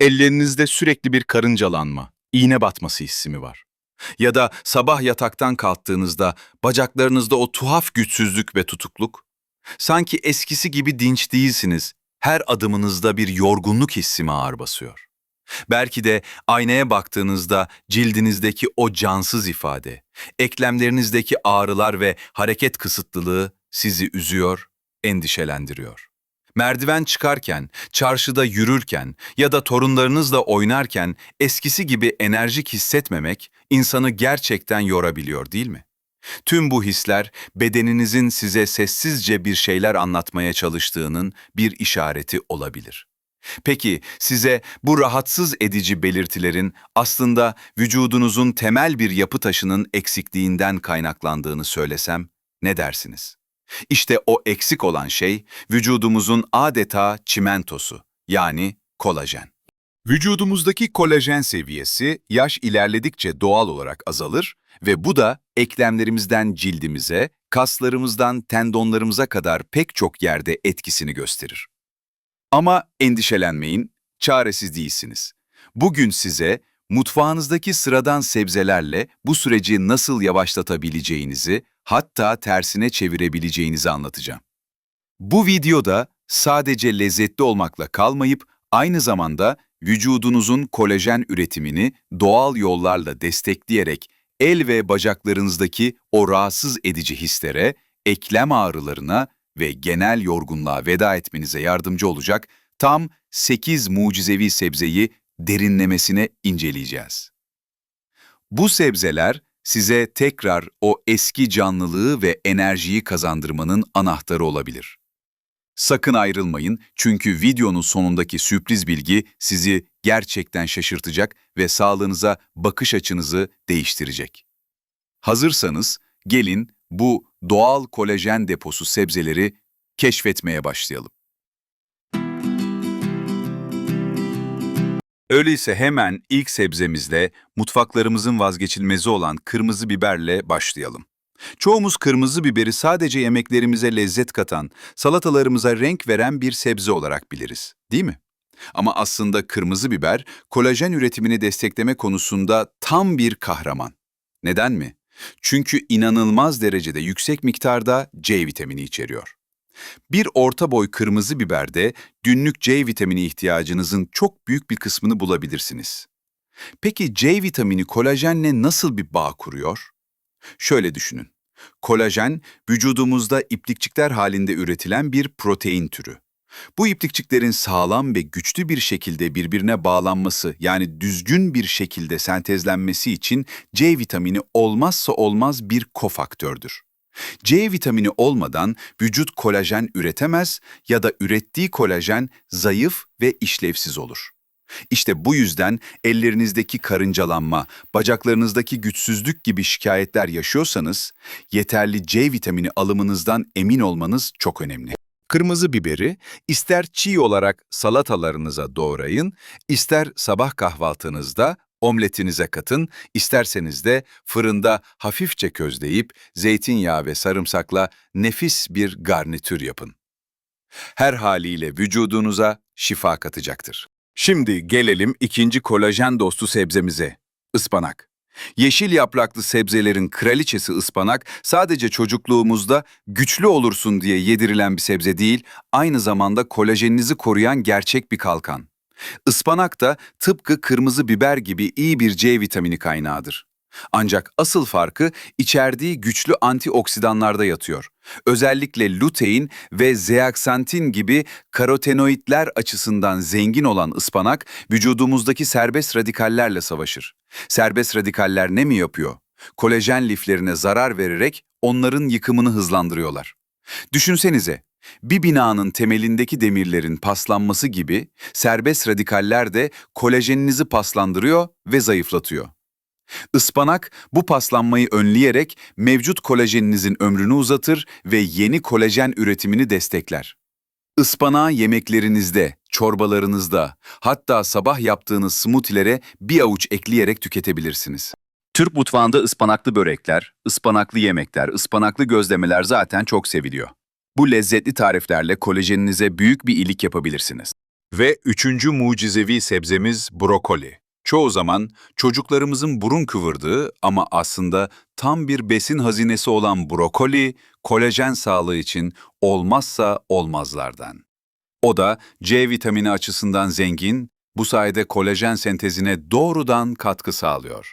Ellerinizde sürekli bir karıncalanma, iğne batması hissi mi var? Ya da sabah yataktan kalktığınızda bacaklarınızda o tuhaf güçsüzlük ve tutukluk? Sanki eskisi gibi dinç değilsiniz. Her adımınızda bir yorgunluk hissi mi ağır basıyor? Belki de aynaya baktığınızda cildinizdeki o cansız ifade, eklemlerinizdeki ağrılar ve hareket kısıtlılığı sizi üzüyor, endişelendiriyor. Merdiven çıkarken, çarşıda yürürken ya da torunlarınızla oynarken eskisi gibi enerjik hissetmemek insanı gerçekten yorabiliyor değil mi? Tüm bu hisler bedeninizin size sessizce bir şeyler anlatmaya çalıştığının bir işareti olabilir. Peki size bu rahatsız edici belirtilerin aslında vücudunuzun temel bir yapı taşının eksikliğinden kaynaklandığını söylesem ne dersiniz? İşte o eksik olan şey vücudumuzun adeta çimentosu yani kolajen. Vücudumuzdaki kolajen seviyesi yaş ilerledikçe doğal olarak azalır ve bu da eklemlerimizden cildimize, kaslarımızdan tendonlarımıza kadar pek çok yerde etkisini gösterir. Ama endişelenmeyin, çaresiz değilsiniz. Bugün size mutfağınızdaki sıradan sebzelerle bu süreci nasıl yavaşlatabileceğinizi, hatta tersine çevirebileceğinizi anlatacağım. Bu videoda sadece lezzetli olmakla kalmayıp aynı zamanda vücudunuzun kolajen üretimini doğal yollarla destekleyerek el ve bacaklarınızdaki o rahatsız edici hislere, eklem ağrılarına ve genel yorgunluğa veda etmenize yardımcı olacak tam 8 mucizevi sebzeyi derinlemesine inceleyeceğiz. Bu sebzeler size tekrar o eski canlılığı ve enerjiyi kazandırmanın anahtarı olabilir. Sakın ayrılmayın çünkü videonun sonundaki sürpriz bilgi sizi gerçekten şaşırtacak ve sağlığınıza bakış açınızı değiştirecek. Hazırsanız gelin bu doğal kolajen deposu sebzeleri keşfetmeye başlayalım. Öyleyse hemen ilk sebzemizle mutfaklarımızın vazgeçilmezi olan kırmızı biberle başlayalım. Çoğumuz kırmızı biberi sadece yemeklerimize lezzet katan, salatalarımıza renk veren bir sebze olarak biliriz, değil mi? Ama aslında kırmızı biber kolajen üretimini destekleme konusunda tam bir kahraman. Neden mi? Çünkü inanılmaz derecede yüksek miktarda C vitamini içeriyor. Bir orta boy kırmızı biberde günlük C vitamini ihtiyacınızın çok büyük bir kısmını bulabilirsiniz. Peki C vitamini kolajenle nasıl bir bağ kuruyor? Şöyle düşünün. Kolajen, vücudumuzda iplikçikler halinde üretilen bir protein türü. Bu iplikçiklerin sağlam ve güçlü bir şekilde birbirine bağlanması yani düzgün bir şekilde sentezlenmesi için C vitamini olmazsa olmaz bir kofaktördür. C vitamini olmadan vücut kolajen üretemez ya da ürettiği kolajen zayıf ve işlevsiz olur. İşte bu yüzden ellerinizdeki karıncalanma, bacaklarınızdaki güçsüzlük gibi şikayetler yaşıyorsanız, yeterli C vitamini alımınızdan emin olmanız çok önemli. Kırmızı biberi ister çiğ olarak salatalarınıza doğrayın, ister sabah kahvaltınızda omletinize katın, isterseniz de fırında hafifçe közleyip zeytinyağı ve sarımsakla nefis bir garnitür yapın. Her haliyle vücudunuza şifa katacaktır. Şimdi gelelim ikinci kolajen dostu sebzemize, ıspanak. Yeşil yapraklı sebzelerin kraliçesi ıspanak sadece çocukluğumuzda güçlü olursun diye yedirilen bir sebze değil, aynı zamanda kolajeninizi koruyan gerçek bir kalkan. Ispanak da tıpkı kırmızı biber gibi iyi bir C vitamini kaynağıdır. Ancak asıl farkı içerdiği güçlü antioksidanlarda yatıyor. Özellikle lutein ve zeaksantin gibi karotenoidler açısından zengin olan ıspanak vücudumuzdaki serbest radikallerle savaşır. Serbest radikaller ne mi yapıyor? Kolajen liflerine zarar vererek onların yıkımını hızlandırıyorlar. Düşünsenize, bir binanın temelindeki demirlerin paslanması gibi serbest radikaller de kolajeninizi paslandırıyor ve zayıflatıyor. Ispanak bu paslanmayı önleyerek mevcut kolajeninizin ömrünü uzatır ve yeni kolajen üretimini destekler. Ispanağı yemeklerinizde, çorbalarınızda, hatta sabah yaptığınız smoothie'lere bir avuç ekleyerek tüketebilirsiniz. Türk mutfağında ıspanaklı börekler, ıspanaklı yemekler, ıspanaklı gözlemeler zaten çok seviliyor. Bu lezzetli tariflerle kolajeninize büyük bir iyilik yapabilirsiniz. Ve üçüncü mucizevi sebzemiz brokoli. Çoğu zaman çocuklarımızın burun kıvırdığı ama aslında tam bir besin hazinesi olan brokoli, kolajen sağlığı için olmazsa olmazlardan. O da C vitamini açısından zengin, bu sayede kolajen sentezine doğrudan katkı sağlıyor.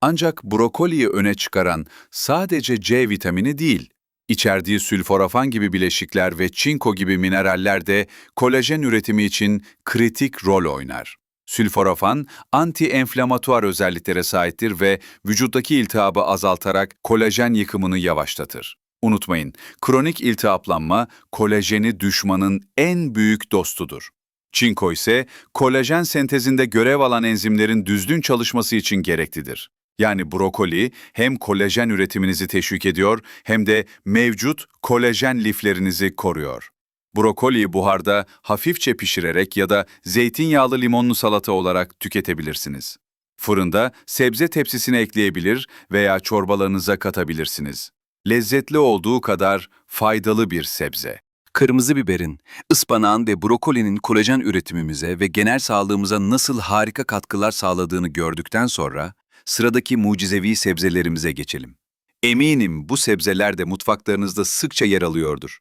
Ancak brokoliyi öne çıkaran sadece C vitamini değil, içerdiği sülforafan gibi bileşikler ve çinko gibi mineraller de kolajen üretimi için kritik rol oynar. Sülforafan, anti-enflamatuar özelliklere sahiptir ve vücuttaki iltihabı azaltarak kolajen yıkımını yavaşlatır. Unutmayın, kronik iltihaplanma kolajeni düşmanın en büyük dostudur. Çinko ise kolajen sentezinde görev alan enzimlerin düzgün çalışması için gereklidir. Yani brokoli hem kolajen üretiminizi teşvik ediyor hem de mevcut kolajen liflerinizi koruyor. Brokoliyi buharda hafifçe pişirerek ya da zeytinyağlı limonlu salata olarak tüketebilirsiniz. Fırında sebze tepsisine ekleyebilir veya çorbalarınıza katabilirsiniz. Lezzetli olduğu kadar faydalı bir sebze. Kırmızı biberin, ıspanağın ve brokolinin kolajen üretimimize ve genel sağlığımıza nasıl harika katkılar sağladığını gördükten sonra sıradaki mucizevi sebzelerimize geçelim. Eminim bu sebzeler de mutfaklarınızda sıkça yer alıyordur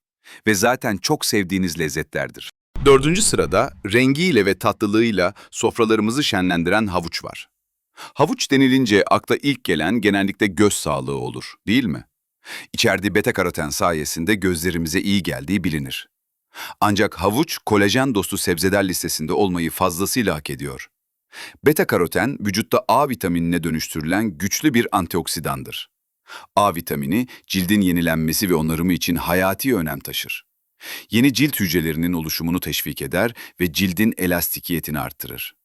ve zaten çok sevdiğiniz lezzetlerdir. Dördüncü sırada rengiyle ve tatlılığıyla sofralarımızı şenlendiren havuç var. Havuç denilince akla ilk gelen genellikle göz sağlığı olur, değil mi? İçerdiği beta karoten sayesinde gözlerimize iyi geldiği bilinir. Ancak havuç kolajen dostu sebzeler listesinde olmayı fazlasıyla hak ediyor. Beta karoten vücutta A vitaminine dönüştürülen güçlü bir antioksidandır. A vitamini cildin yenilenmesi ve onarımı için hayati önem taşır. Yeni cilt hücrelerinin oluşumunu teşvik eder ve cildin elastikiyetini arttırır.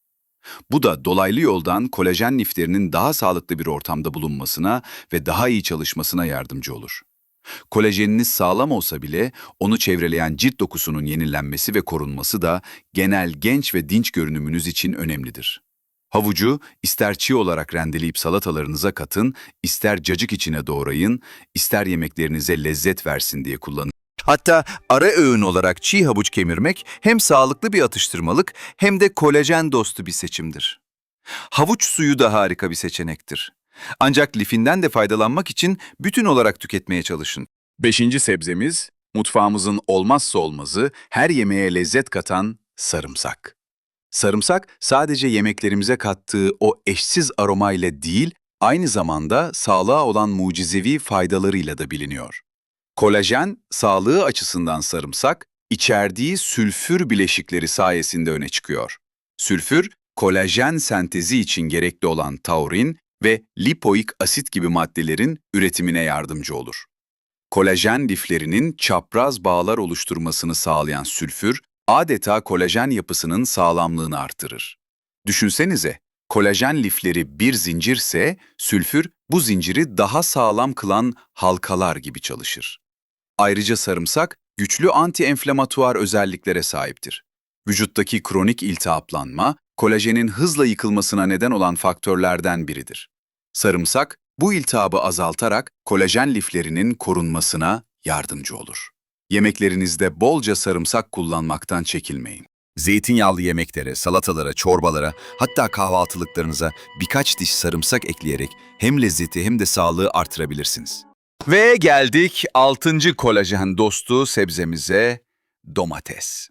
Bu da dolaylı yoldan kolajen liflerinin daha sağlıklı bir ortamda bulunmasına ve daha iyi çalışmasına yardımcı olur. Kolajeniniz sağlam olsa bile onu çevreleyen cilt dokusunun yenilenmesi ve korunması da genel genç ve dinç görünümünüz için önemlidir. Havucu ister çiğ olarak rendeleyip salatalarınıza katın, ister cacık içine doğrayın, ister yemeklerinize lezzet versin diye kullanın. Hatta ara öğün olarak çiğ havuç kemirmek hem sağlıklı bir atıştırmalık hem de kolajen dostu bir seçimdir. Havuç suyu da harika bir seçenektir. Ancak lifinden de faydalanmak için bütün olarak tüketmeye çalışın. Beşinci sebzemiz, mutfağımızın olmazsa olmazı, her yemeğe lezzet katan sarımsak. Sarımsak sadece yemeklerimize kattığı o eşsiz aromayla değil, aynı zamanda sağlığa olan mucizevi faydalarıyla da biliniyor. Kolajen, sağlığı açısından sarımsak, içerdiği sülfür bileşikleri sayesinde öne çıkıyor. Sülfür, kolajen sentezi için gerekli olan taurin ve lipoik asit gibi maddelerin üretimine yardımcı olur. Kolajen liflerinin çapraz bağlar oluşturmasını sağlayan sülfür, adeta kolajen yapısının sağlamlığını artırır. Düşünsenize, kolajen lifleri bir zincirse, sülfür bu zinciri daha sağlam kılan halkalar gibi çalışır. Ayrıca sarımsak, güçlü anti-enflamatuar özelliklere sahiptir. Vücuttaki kronik iltihaplanma, kolajenin hızla yıkılmasına neden olan faktörlerden biridir. Sarımsak, bu iltihabı azaltarak kolajen liflerinin korunmasına yardımcı olur. Yemeklerinizde bolca sarımsak kullanmaktan çekinmeyin. Zeytinyağlı yemeklere, salatalara, çorbalara, hatta kahvaltılıklarınıza birkaç diş sarımsak ekleyerek hem lezzeti hem de sağlığı artırabilirsiniz. Ve geldik 6. kolajen dostu sebzemize domates.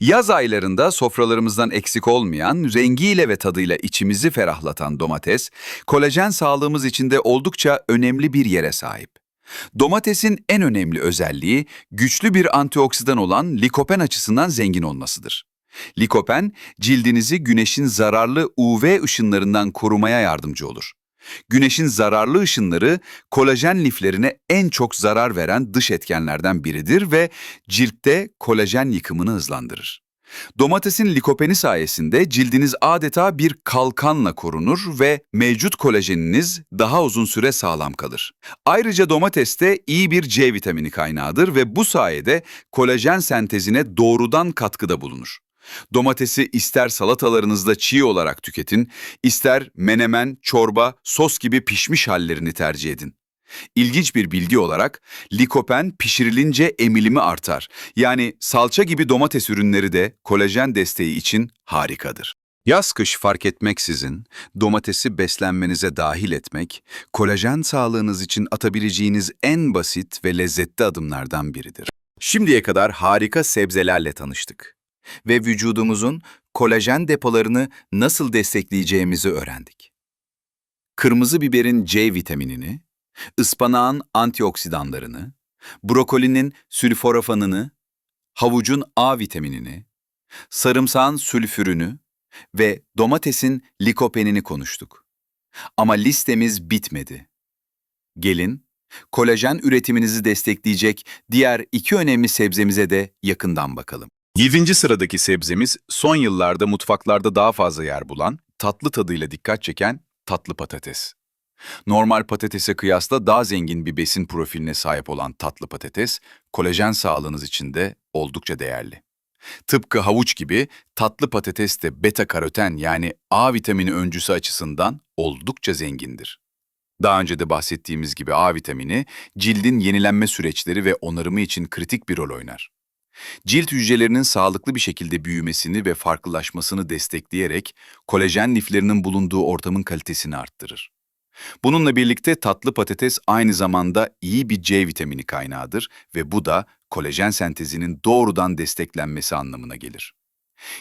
Yaz aylarında sofralarımızdan eksik olmayan, rengiyle ve tadıyla içimizi ferahlatan domates, kolajen sağlığımız için de oldukça önemli bir yere sahip. Domatesin en önemli özelliği güçlü bir antioksidan olan likopen açısından zengin olmasıdır. Likopen, cildinizi güneşin zararlı UV ışınlarından korumaya yardımcı olur. Güneşin zararlı ışınları kolajen liflerine en çok zarar veren dış etkenlerden biridir ve ciltte kolajen yıkımını hızlandırır. Domatesin likopeni sayesinde cildiniz adeta bir kalkanla korunur ve mevcut kolajeniniz daha uzun süre sağlam kalır. Ayrıca domateste iyi bir C vitamini kaynağıdır ve bu sayede kolajen sentezine doğrudan katkıda bulunur. Domatesi ister salatalarınızda çiğ olarak tüketin, ister menemen, çorba, sos gibi pişmiş hallerini tercih edin. İlginç bir bilgi olarak likopen pişirilince emilimi artar. Yani salça gibi domates ürünleri de kolajen desteği için harikadır. Yaz kış fark etmeksizin domatesi beslenmenize dahil etmek, kolajen sağlığınız için atabileceğiniz en basit ve lezzetli adımlardan biridir. Şimdiye kadar harika sebzelerle tanıştık ve vücudumuzun kolajen depolarını nasıl destekleyeceğimizi öğrendik. Kırmızı biberin C vitaminini, ıspanağın antioksidanlarını, brokolinin sülforafanını, havucun A vitaminini, sarımsağın sülfürünü ve domatesin likopenini konuştuk. Ama listemiz bitmedi. Gelin, kolajen üretiminizi destekleyecek diğer iki önemli sebzemize de yakından bakalım. 7. sıradaki sebzemiz son yıllarda mutfaklarda daha fazla yer bulan, tatlı tadıyla dikkat çeken tatlı patates. Normal patatese kıyasla daha zengin bir besin profiline sahip olan tatlı patates, kolajen sağlığınız için de oldukça değerli. Tıpkı havuç gibi tatlı patates de beta karoten yani A vitamini öncüsü açısından oldukça zengindir. Daha önce de bahsettiğimiz gibi A vitamini cildin yenilenme süreçleri ve onarımı için kritik bir rol oynar. Cilt hücrelerinin sağlıklı bir şekilde büyümesini ve farklılaşmasını destekleyerek kolajen liflerinin bulunduğu ortamın kalitesini arttırır. Bununla birlikte tatlı patates aynı zamanda iyi bir C vitamini kaynağıdır ve bu da kolajen sentezinin doğrudan desteklenmesi anlamına gelir.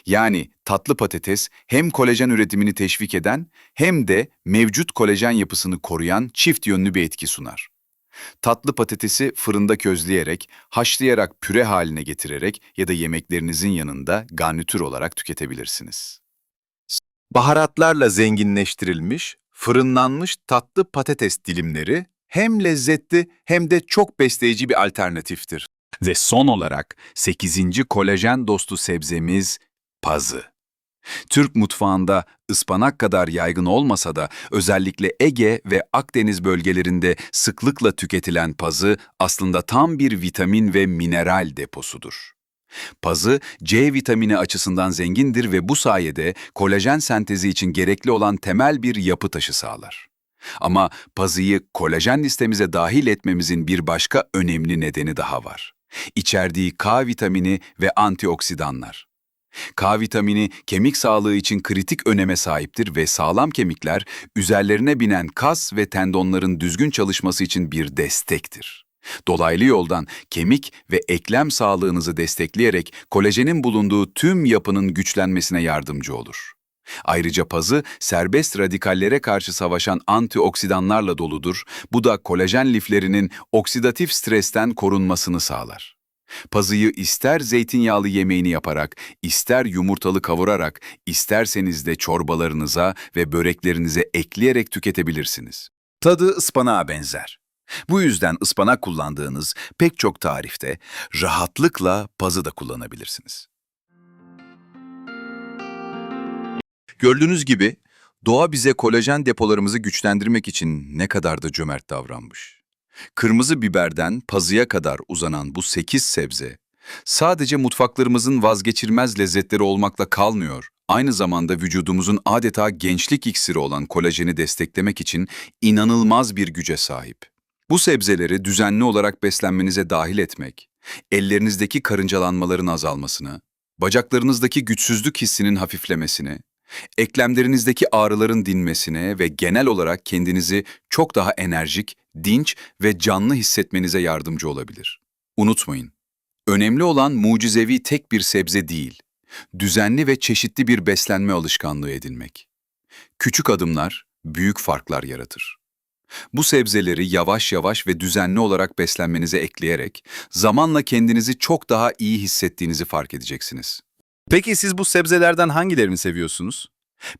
Yani tatlı patates hem kolajen üretimini teşvik eden hem de mevcut kolajen yapısını koruyan çift yönlü bir etki sunar. Tatlı patatesi fırında közleyerek, haşlayarak püre haline getirerek ya da yemeklerinizin yanında garnitür olarak tüketebilirsiniz. Baharatlarla zenginleştirilmiş, fırınlanmış tatlı patates dilimleri hem lezzetli hem de çok besleyici bir alternatiftir. Ve son olarak 8. kolajen dostu sebzemiz pazı. Türk mutfağında ıspanak kadar yaygın olmasa da özellikle Ege ve Akdeniz bölgelerinde sıklıkla tüketilen pazı aslında tam bir vitamin ve mineral deposudur. Pazı C vitamini açısından zengindir ve bu sayede kolajen sentezi için gerekli olan temel bir yapı taşı sağlar. Ama pazıyı kolajen listemize dahil etmemizin bir başka önemli nedeni daha var. İçerdiği K vitamini ve antioksidanlar. K vitamini kemik sağlığı için kritik öneme sahiptir ve sağlam kemikler üzerlerine binen kas ve tendonların düzgün çalışması için bir destektir. Dolaylı yoldan kemik ve eklem sağlığınızı destekleyerek kolajenin bulunduğu tüm yapının güçlenmesine yardımcı olur. Ayrıca pazı serbest radikallere karşı savaşan antioksidanlarla doludur. Bu da kolajen liflerinin oksidatif stresten korunmasını sağlar. Pazıyı ister zeytinyağlı yemeğini yaparak, ister yumurtalı kavurarak, isterseniz de çorbalarınıza ve böreklerinize ekleyerek tüketebilirsiniz. Tadı ıspanağa benzer. Bu yüzden ıspanak kullandığınız pek çok tarifte rahatlıkla pazı da kullanabilirsiniz. Gördüğünüz gibi doğa bize kolajen depolarımızı güçlendirmek için ne kadar da cömert davranmış. Kırmızı biberden pazıya kadar uzanan bu 8 sebze sadece mutfaklarımızın vazgeçilmez lezzetleri olmakla kalmıyor. Aynı zamanda vücudumuzun adeta gençlik iksiri olan kolajeni desteklemek için inanılmaz bir güce sahip. Bu sebzeleri düzenli olarak beslenmenize dahil etmek, ellerinizdeki karıncalanmaların azalmasını, bacaklarınızdaki güçsüzlük hissinin hafiflemesini, eklemlerinizdeki ağrıların dinmesine ve genel olarak kendinizi çok daha enerjik, dinç ve canlı hissetmenize yardımcı olabilir. Unutmayın, önemli olan mucizevi tek bir sebze değil, düzenli ve çeşitli bir beslenme alışkanlığı edinmek. Küçük adımlar büyük farklar yaratır. Bu sebzeleri yavaş yavaş ve düzenli olarak beslenmenize ekleyerek zamanla kendinizi çok daha iyi hissettiğinizi fark edeceksiniz. Peki siz bu sebzelerden hangilerini seviyorsunuz?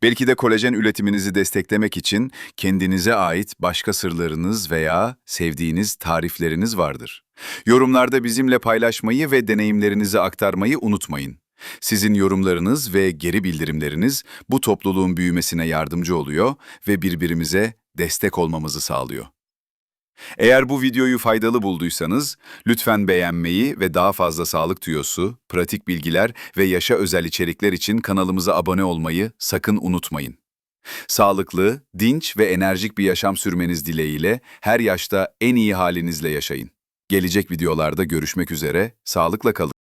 Belki de kolajen üretiminizi desteklemek için kendinize ait başka sırlarınız veya sevdiğiniz tarifleriniz vardır. Yorumlarda bizimle paylaşmayı ve deneyimlerinizi aktarmayı unutmayın. Sizin yorumlarınız ve geri bildirimleriniz bu topluluğun büyümesine yardımcı oluyor ve birbirimize destek olmamızı sağlıyor. Eğer bu videoyu faydalı bulduysanız lütfen beğenmeyi ve daha fazla sağlık tüyosu, pratik bilgiler ve yaşa özel içerikler için kanalımıza abone olmayı sakın unutmayın. Sağlıklı, dinç ve enerjik bir yaşam sürmeniz dileğiyle her yaşta en iyi halinizle yaşayın. Gelecek videolarda görüşmek üzere, sağlıkla kalın.